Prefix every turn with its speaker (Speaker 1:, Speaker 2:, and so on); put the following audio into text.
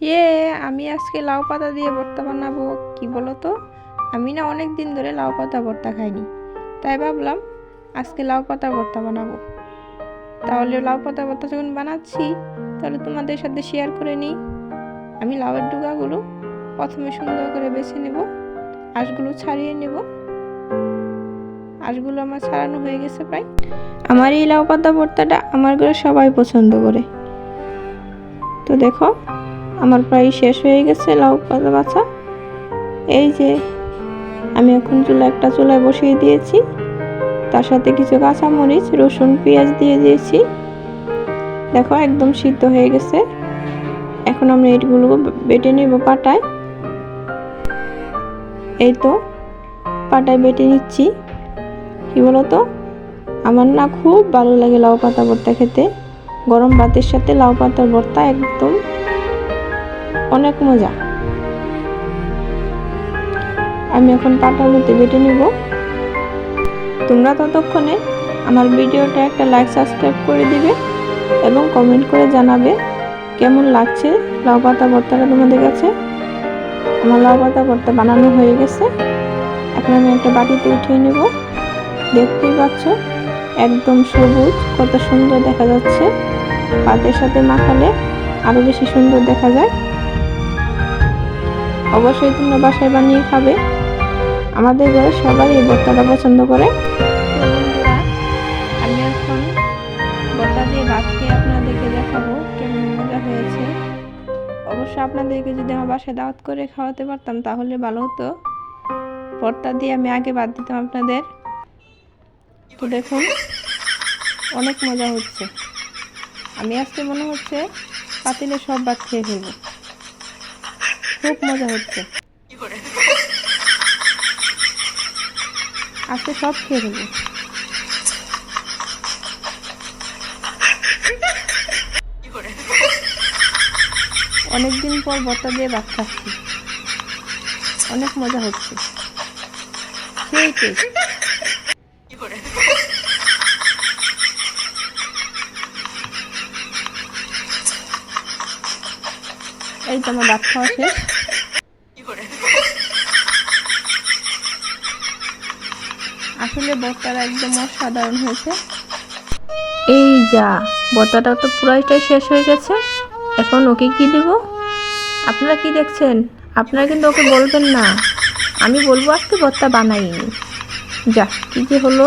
Speaker 1: ইয়ে আমি আজকে লাউ পাতা দিয়ে ভর্তা বানাবো। কি বলো তো আমি না অনেক দিন ধরে লাউ পাতা ভর্তা খাইনি। তাই ভাবলাম আজকে লাউ পাতা ভর্তা বানাবো। তাহলে লাউ পাতা ভর্তা যখন বানাচ্ছি, তাহলে তোমাদের সাথে শেয়ার করে নিই। আমি লাউয়ের ডুগাগুলো প্রথমে সুন্দর করে বেছে নেব, আঁশগুলো ছাড়িয়ে নেব। আঁশগুলো আমার ছাড়ানো হয়ে গেছে প্রায়। আমার এই লাউ পাতা ভর্তাটা আমার ঘরে সবাই পছন্দ করে। তো দেখো আমার প্রায় শেষ হয়ে গেছে, লাউ পাতা বাছা। এই যে, আমি এখন চুলা, একটা চুলায় বসিয়ে দিয়েছি। তার সাথে কিছু কাঁচামরিচ, রসুন, পেঁয়াজ দিয়ে দিয়েছি। দেখো, একদম সিদ্ধ হয়ে গেছে। এখন আমরা এইগুলো বেটে নেব পাটায়। এই তো, পাটায় বেটে নিচ্ছি। কি বলতো? আমার না খুব ভালো লাগে লাউ পাতা ভর্তা খেতে। গরম ভাতের সাথে লাউ পাতার ভর্তা একদম অনেক মজা। আমি এখন পাটার মধ্যে বেটে নিব। তোমরা ততক্ষণে আমার ভিডিওটা একটা লাইক সাবস্ক্রাইব করে দিবে এবং কমেন্ট করে জানাবে কেমন লাগছে লাউ পাতা ভর্তাটা তোমাদের কাছে। আমার লাউ পাতা ভর্তা বানানো হয়ে গেছে। এখন আমি একটা বাটিতে উঠিয়ে নেব। দেখতেই পাচ্ছ, একদম সবুজ, কত সুন্দর দেখা যাচ্ছে। ভাতের সাথে মাখালে আরও বেশি সুন্দর দেখা যায়। অবশ্যই তোমরা বাসায় বানিয়ে খাবে। আমাদের ঘরে সবাই এই ভর্তাটা পছন্দ করে। আমি এখন দিয়ে খেয়ে আপনাদেরকে দেখাবো কেমন মজা হয়েছে। অবশ্য আপনাদেরকে যদি আমার বাসায় দাওয়াত করে খাওয়াতে পারতাম, তাহলে ভালো হতো। ভর্তা দিয়ে আমি আগে বাদ দিতাম আপনাদের। তো দেখুন, অনেক মজা হচ্ছে। আমি আজকে মনে হচ্ছে পাতিলে সব ভাত খেয়ে ফেলব। খুব মজা হচ্ছে। আজকে সব খেয়ে ফেলব অনেকদিন পর ভর্তা দিয়ে ভাত খাচ্ছি। অনেক মজা হচ্ছে। সেই টেস্ট। এই তো আমার খাওয়া শেষ আসলে বর্তাটা একদম অসাধারণ হয়েছে। এই যা বর্তাটা তো পুরাইটাই শেষ হয়ে গেছে। এখন ওকে কি দেব? আপনারা কি দেখছেন? আপনারা কিন্তু ওকে বলবেন না। আমি বলব আজকে বর্তা বানাইনি। যা, কি যে হলো।